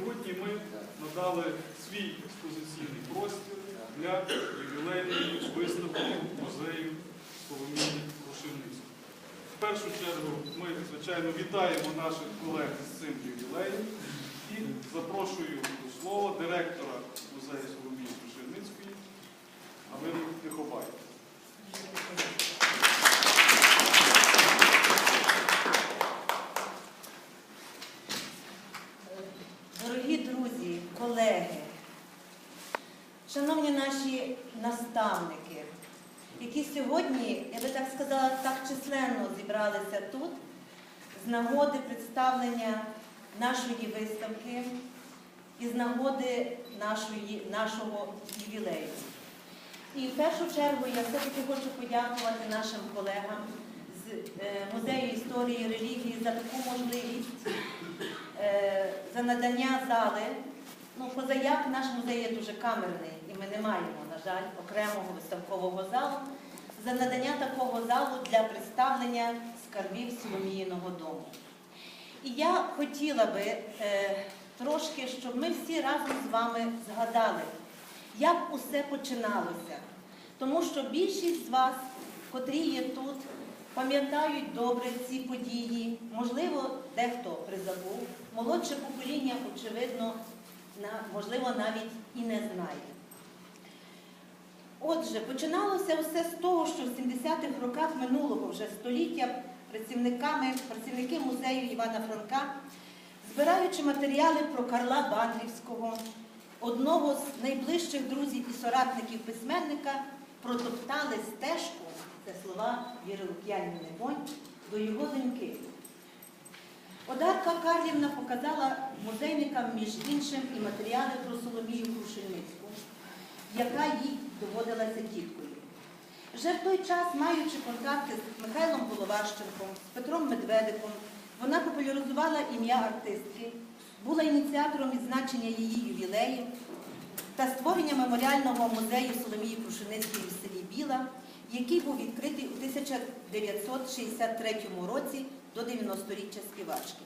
сьогодні ми надали свій експозиційний простір для ювілейної виставки музею Соломії Рушівницької. В першу чергу ми, звичайно, вітаємо наших колег з цим ювілеєм і запрошую до слова директора музею Соломії Рушівницької Галину Тихобай. Дорогі друзі, колеги, шановні наші наставники, які сьогодні, я би так сказала, так численно зібралися тут з нагоди представлення нашої виставки і з нагоди нашої, нашого ювілею. І в першу чергу я все-таки хочу подякувати нашим колегам з е, Музею історії і релігії за таку можливість за надання зали. Ну, позаяк наш музей є дуже камерний, і ми не маємо, на жаль, окремого виставкового залу. За надання такого залу для представлення скарбів Соломіїного дому. І я хотіла би е, трошки, щоб ми всі разом з вами згадали, як усе починалося. Тому що більшість з вас, котрі є тут, пам'ятають добре ці події, можливо, дехто призабув, молодше покоління, очевидно, можливо, навіть і не знає. Отже, починалося все з того, що в 70-х роках минулого вже століття працівниками, працівники музею Івана Франка, збираючи матеріали про Карла Бандрівського, одного з найближчих друзів і соратників письменника, протоптали стежку, це слова Віри Лук'янівни Бонь, до його доньки. Одарка Карлівна показала музейникам, між іншим, і матеріали про Соломію Крушельницьку, яка їй доводилася тіткою. Вже в той час, маючи контакти з Михайлом Головащенком, з Петром Медведиком, вона популяризувала ім'я артистки, була ініціатором відзначення її ювілею та створення меморіального музею Соломії Крушеницької в селі Біла, який був відкритий у 1963 році до 90-річчя співачки.